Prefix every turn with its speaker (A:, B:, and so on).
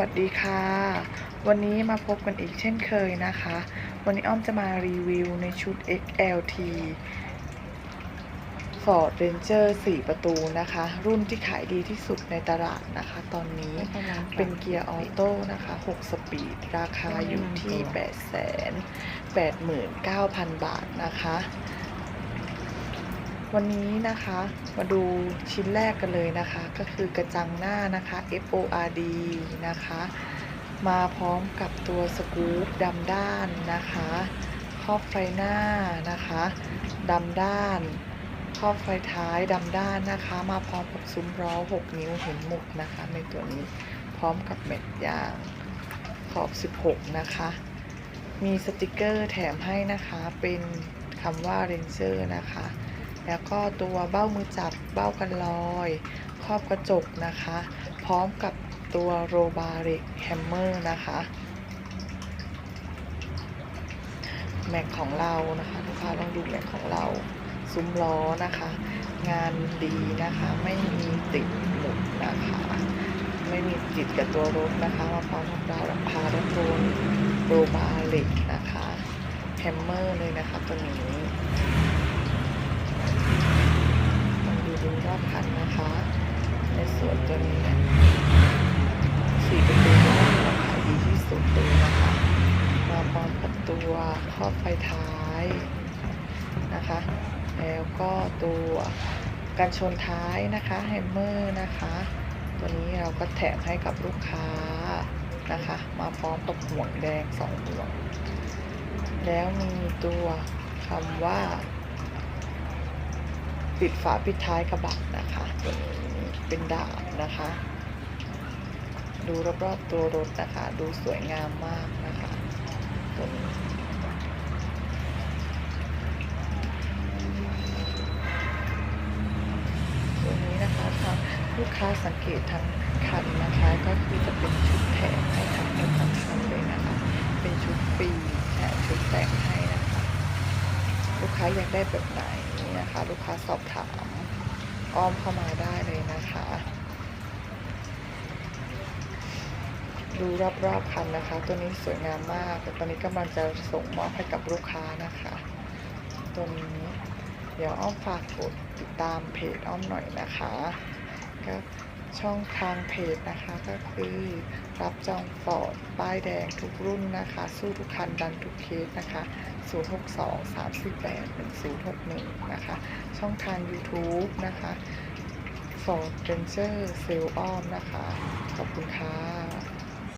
A: วัสดีค่ะ วันนี้มาพบกันอีกเช่นเคยนะคะ วันนี้อ้อมจะมารีวิวในชุด XLT Ford Ranger 4 ประตูนะคะ รุ่นที่ขายดีที่สุดในตลาดนะคะ ตอนนี้เป็นเกียร์ออโต้นะคะ 6 สปีด ราคาอยู่ที่ 8 8 9 0 0 0 บาทนะคะ วันนี้นะคะมาดูชิ้นแรกกันเลยนะคะ ก็คือกระจังหน้านะคะ FORD นะคะ มาพร้อมกับตัวสกู๊ปดำด้านนะคะครอบไฟหน้านะคะดำด้านครอบไฟท้ายดำด้านนะคะ มาพร้อมกับซุ้มล้อ6 นิ้วเห็นหมุดนะคะในตัวนี้พร้อมกับเม็ดยางขอบ 16 นะคะ มีสติกเกอร์แถมให้นะคะเป็นคำว่า Ranger นะคะ แล้วก็ตัวเบ้ามือจับเบ้ากันลอยครอบกระจกนะคะ พร้อมกับตัวโรบาริกแฮมเมอร์นะคะแม็กของเรานะคะลูกค้าลองดูแม็กของเราซุ้มล้อนะคะ งานดีนะคะไม่มีติดหมุดนะคะ ไม่มีติดกับตัวรถนะคะมาพร้อมกับดาวรังพาด้านบนโรบาริกนะคะแฮมเมอร์เลยนะคะตัวนี้ ต้องดูดูรอบคันนะคะ ในส่ วนตัวนี้เนี่ยสี่ประตูนี้ราคาดีที่สุดเลยนะคะมาพร้อมกับตัวครอบไฟท้ายนะคะ แล้วก็ตัวกันชนท้ายนะคะแฮมเมอร์นะคะ ตัวนี้เราก็แถมให้กับลูกค้านะคะ มาพร้อมกับห่วงแดงสองห่วง แล้วมีตัวคำว่า ปิดฝาปิดท้ายกระบะนะคะตัวนี้ เป็นดาบนะคะ ดูรอบๆตัวรถนะคะ ดูสวยงามมากนะคะตัวนี้ตัวนี้นะคะทางลูกค้าสังเกตทางคันนะคะ ก็คือจะเป็นชุดแถมให้ทั้งหมดทั้งคันเลยนะคะ เป็นชุดฟรีแถมชุดแต่งให้นะคะ ลูกค้าอยากได้แบบไหนนะคะ ลูกค้าสอบถาม อ้อมเข้ามาได้เลยนะคะ ดูรอบๆคันนะคะ ตัวนี้สวยงามมากแต่ตอนนี้กำลังจะส่งมอบให้กับลูกค้านะคะตัวนี้เดี๋ยวอ้อมฝากกดติดตามเพจอ้อมหน่อยนะคะก็ ช่องทางเพจนะคะก็คือรับจองฟอร์ดป้ายแดงทุกรุ่นนะคะ สู้ทุกคันดันทุกเคสนะคะ 062 348 1061 นะคะ ช่องทาง YouTube นะคะ Ford Ranger เซลอ้อมนะคะ ขอบคุณค่ะ